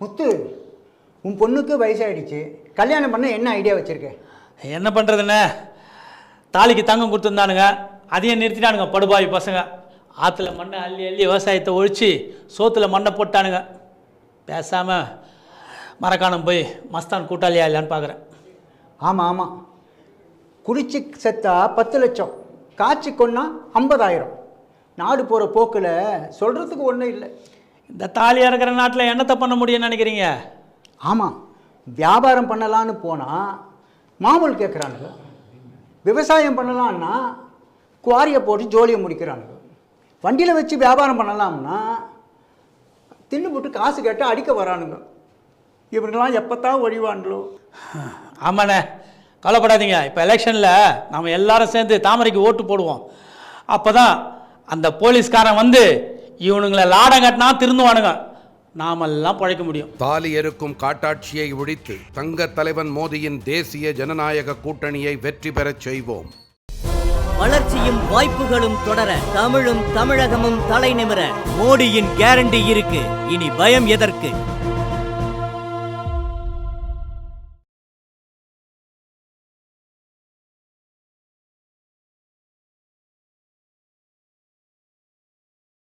முத்து உன் பொண்ணுக்கு வயசாயிடுச்சு. கல்யாணம் பண்ண என்ன ஐடியா வச்சிருக்க? என்ன பண்ணுறதுண்ணே தாலிக்கு தங்கம் கொடுத்துருந்தானுங்க. அதையும் நிறுத்திட்டானுங்க படுபாவி பசங்க. ஆற்றுல மண்ணை அள்ளி அள்ளி விவசாயத்தை ஒழிச்சு சோத்துல மண்ணை போட்டானுங்க. பேசாமல் மரக்காணம் போய் மஸ்தான் கூட்டாளியா இல்லையான்னு பார்க்குறேன் ஆமாம் ஆமாம் குடிச்சு செத்தா பத்து லட்சம். காய்ச்சி கொன்னா ஐம்பதாயிரம். நாடு போகிற போக்கில் சொல்கிறதுக்கு ஒன்றும் இல்லை. இந்த தாலியாக இருக்கிற நாட்டில் என்னத்தை பண்ண முடியும்னு நினைக்கிறீங்க? ஆமாம் வியாபாரம் பண்ணலான்னு போனால் மாமூல் கேட்குறானுங்க விவசாயம் பண்ணலான்னா குவாரியை போட்டு ஜோலியை முடிக்கிறானுங்க. வண்டியில் வச்சு வியாபாரம் பண்ணலாம்னா தின்னு போட்டு காசு கேட்டு அடிக்க வரானுங்க. இவங்கெல்லாம் எப்போ தான் ஒழிவான்களோ ஆமாண்ணே. கவலைப்படாதீங்க. இப்போ எலெக்ஷனில் நம்ம எல்லாரும் சேர்ந்து தாமரைக்கு ஓட்டு போடுவோம். அப்போ தான் அந்த போலீஸ்காரன் வந்து இவனுங்களை லாடம் கட்டினா திருந்துவானுங்க. நாமெல்லாம் பிழைக்க முடியும். தாலி எருக்கும் காட்டாட்சியை ஒழித்து தங்க தலைவன் மோடியின் தேசிய ஜனநாயக கூட்டணியை வெற்றி பெறச் செய்வோம். வளர்ச்சியும் வாய்ப்புகளும் தொடர தமிழும் தமிழகமும் தலை நிமிர மோடியின் கேரண்டி இருக்கு. இனி பயம் எதற்கு?